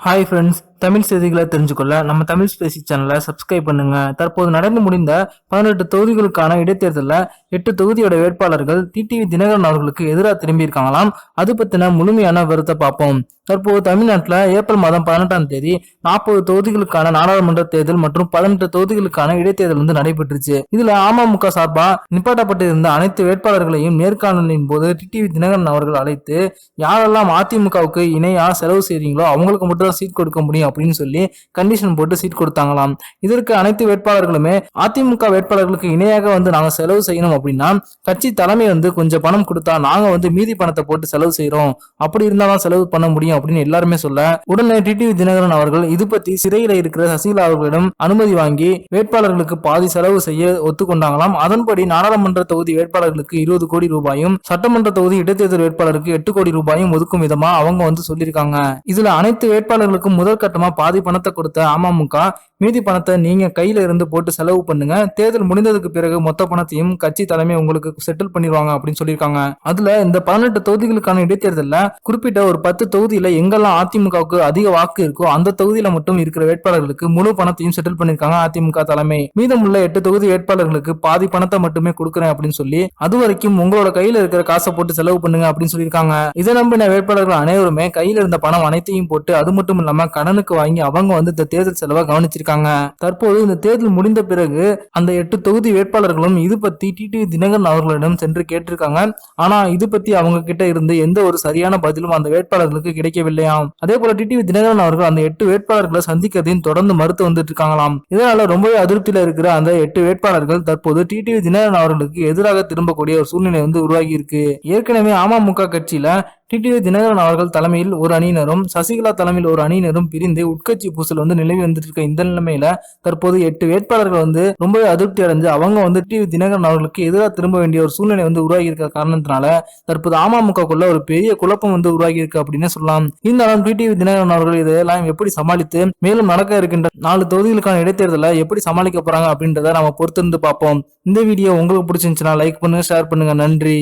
Hi friends Tamil செய்திகளை தெரிஞ்சுக்கொள்ள நம்ம Tamil Spacey சேனலை சப்ஸ்கிரைப் பண்ணுங்க. தற்போது நடந்து முடிந்த பதினெட்டு தொகுதிகளுக்கான இடைத்தேர்தலில் எட்டு தொகுதியோட வேட்பாளர்கள் டிடிவி தினகரன் அவர்களுக்கு எதிராக திரும்பியிருக்காங்களாம். அது பற்றின முழுமையான விவரத்தை பார்ப்போம். தற்போது தமிழ்நாட்டில் ஏப்ரல் மாதம் பதினெட்டாம் தேதி நாற்பது தொகுதிகளுக்கான நாடாளுமன்ற தேர்தல் மற்றும் பதினெட்டு தொகுதிகளுக்கான இடைத்தேர்தல் வந்து நடைபெற்றுச்சு. இதுல அமமுக சார்பா நிப்பாட்டப்பட்டிருந்த அனைத்து வேட்பாளர்களையும் நேர்காணலின் போது டிடிவி தினகரன் அவர்கள் அழைத்து யாரெல்லாம் அதிமுகவுக்கு இணையா செலவு செய்றீங்களோ அவங்களுக்கு மட்டும் தான் சீட் கொடுக்க முடியும். அப்படின்னு சொல்லி கண்டிஷன் போட்டு சீட் கொடுத்தாங்களாம். இதற்கு அனைத்து வேட்பாளர்களுமே அதிமுக வேட்பாளர்களுக்கு இணையாக வந்து நாங்க செலவு செய்யணும் அப்படின்னா கட்சி தலைமை வந்து கொஞ்சம் பணம் கொடுத்தா நாங்க வந்து மீதி பணத்தை போட்டு செலவு செய்யறோம் அப்படி இருந்தாதான் செலவு பண்ண முடியும் அப்படின்னு எல்லாருமே சொல்ல உடனே டிடிவி தினகரன் அவர்கள் இது பத்தி சிறையில் இருக்கிற சசிகலா அவர்களிடம் அனுமதி வாங்கி வேட்பாளர்களுக்கு பாதி செலவு செய்ய ஒத்துக்கொண்டாங்களாம். அதன்படி நாடாளுமன்ற தொகுதி வேட்பாளர்களுக்கு இருபது கோடி ரூபாயும் சட்டமன்ற தொகுதி இடைத்தேர்தல் வேட்பாளருக்கு எட்டு கோடி ரூபாயும் ஒதுக்கும் விதமா அவங்க வந்து சொல்லியிருக்காங்க. இதுல அனைத்து வேட்பாளர்களுக்கும் முதல் கட்டமா பாதி பணத்தை கொடுத்த அமமுக மீதி பணத்தை நீங்க கையில இருந்து போட்டு செலவு பண்ணுங்க. தேர்தல் முடிந்ததுக்கு பிறகு மொத்த பணத்தையும் கட்சி தலைமை உங்களுக்கு செட்டில் பண்ணிடுவாங்க அப்படின்னு சொல்லியிருக்காங்க. அதுல இந்த பதினெட்டு தொகுதிகளுக்கான இடைத்தேர்தலில் குறிப்பிட்ட ஒரு பத்து தொகுதியில எங்கெல்லாம் அதிமுகவுக்கு அதிக வாக்கு இருக்கோ அந்த தொகுதியில மட்டும் இருக்கிற வேட்பாளர்களுக்கு முழு பணத்தையும் செட்டில் பண்ணிருக்காங்க அதிமுக தலைமை. மீதமுள்ள எட்டு தொகுதி வேட்பாளர்களுக்கு பாதி பணத்தை மட்டுமே கொடுக்குறேன் அப்படின்னு சொல்லி அது வரைக்கும் உங்களோட கையில இருக்கிற காசை போட்டு செலவு பண்ணுங்க அப்படின்னு சொல்லியிருக்காங்க. இதை நம்பின வேட்பாளர்கள் அனைவருமே கையில இருந்த பணம் அனைத்தையும் போட்டு அது மட்டும் இல்லாம கடனுக்கு வாங்கி அவங்க வந்து இந்த தேர்தல் செலவை கவனிச்சிருக்காங்க. தற்போது இந்த தேர்தல் முடிந்த பிறகு அந்த எட்டு தொகுதி வேட்பாளர்களும் இது பத்தி டிடிவி தினகரன் அவர்களிடம் சென்று கேட்டிருக்காங்க. ஆனா இது பத்தி அவங்க கிட்ட இருந்து எந்த ஒரு சரியான பதிலும் அந்த வேட்பாளர்களுக்கு கிடைக்கவில்லையாம். அதே போல டிடிவி தினகரன் அவர்கள் அந்த எட்டு வேட்பாளர்களை சந்திக்கிறதையும் தொடர்ந்து மறுத்து வந்துட்டு இருக்காங்களாம் இதனால ரொம்பவே அதிருப்தியில இருக்கிற அந்த எட்டு வேட்பாளர்கள் தற்போது டிடிவி தினகரன் அவர்களுக்கு எதிராக திரும்பக்கூடிய ஒரு சூழ்நிலை வந்து உருவாகி இருக்கு. ஏற்கனவே அமமுக கட்சியில டிடிவி தினகரன் அவர்கள் தலைமையில் ஒரு அணியினரும் சசிகலா தலைமையில் ஒரு அணியினரும் பிரிந்து உட்கட்சி பூசல் வந்து நிலவி வந்துட்டு இருக்க இந்த நிலைமையில தற்போது எட்டு வேட்பாளர்கள் வந்து ரொம்பவே அதிருப்தி அடைஞ்சு அவங்க வந்து டிடிவி தினகரன் அவர்களுக்கு எதிராக திரும்ப வேண்டிய ஒரு சூழ்நிலை வந்து உருவாகி இருக்க காரணத்தினால தற்போது அமமுகக்குள்ள ஒரு பெரிய குழப்பம் வந்து உருவாகி இருக்கு அப்படின்னு சொல்லலாம். இருந்தாலும் டிடிவி தினகரன் அவர்கள் இதெல்லாம் எப்படி சமாளித்து மேலும் நடக்க இருக்கின்ற நாலு தொகுதிகளுக்கான இடைத்தேர்தலை எப்படி சமாளிக்க போறாங்க அப்படின்றத நம்ம பொறுத்திருந்து பார்ப்போம். இந்த வீடியோ உங்களுக்கு பிடிச்சிருந்துச்சுன்னா லைக் பண்ணுங்க ஷேர் பண்ணுங்க. நன்றி.